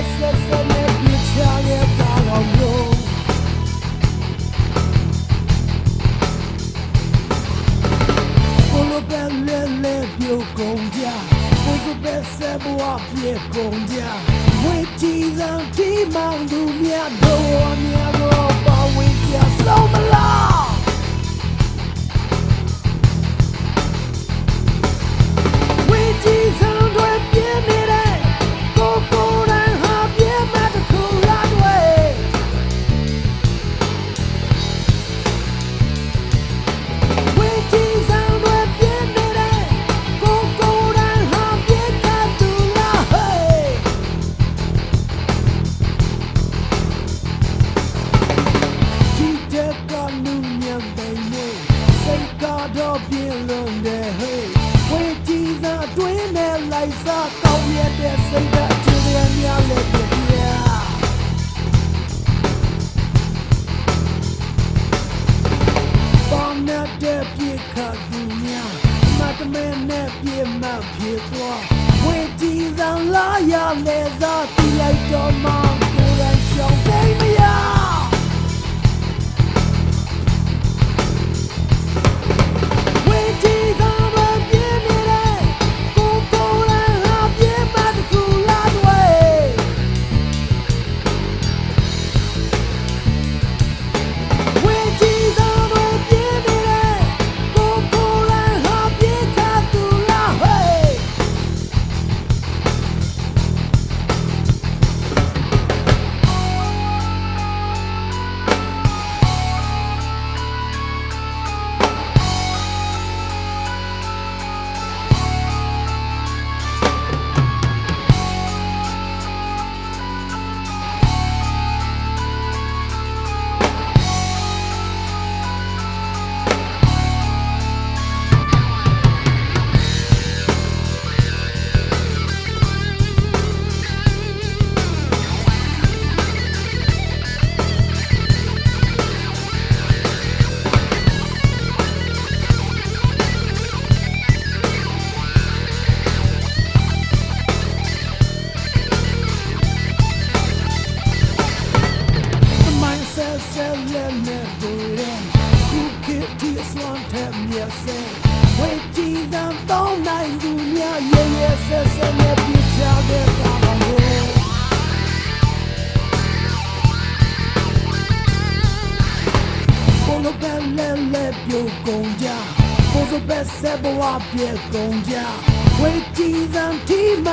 က်ဆက်နဲ့ပြချရဲ့တာတော်မျိုးကိုလိုပဲလဲလဲပြုတ်ကုန်ကြကိုလိုပဲဆက်ဘဝပြေကုန်ကြဝေကြည်စံဒီမောင်သူမြတ်တော်မြတ် တ်ကတော့ပြင်းလုံးတဲ့ဟေးဝေကြီးဆောင်အတွင်းနဲ့လိုက်စားကောင်းရတဲ့စိတ်ဓာတ်အခြေအနေများလည်းပြပြပေါင်းတဲ့ပြေခတ်သူများမတ်မဲနဲ့ပြေမပြေသွားဝေတီဆောင်လာရလေသာတီလိုက်တော့မှကိုယ်တိုင်ရှောင်းသိမရ keep the swan tap me a say. Wait, Jesus, don't mind do me. Yeah, yes, yes, and let me tell them down the road. ကိုလိုပဲလဲလဲပြုတ်ကုန်ကြကိုလိုပဲဆက်ဘဝပြေကုန်ကြဝေကြည်စံတီမ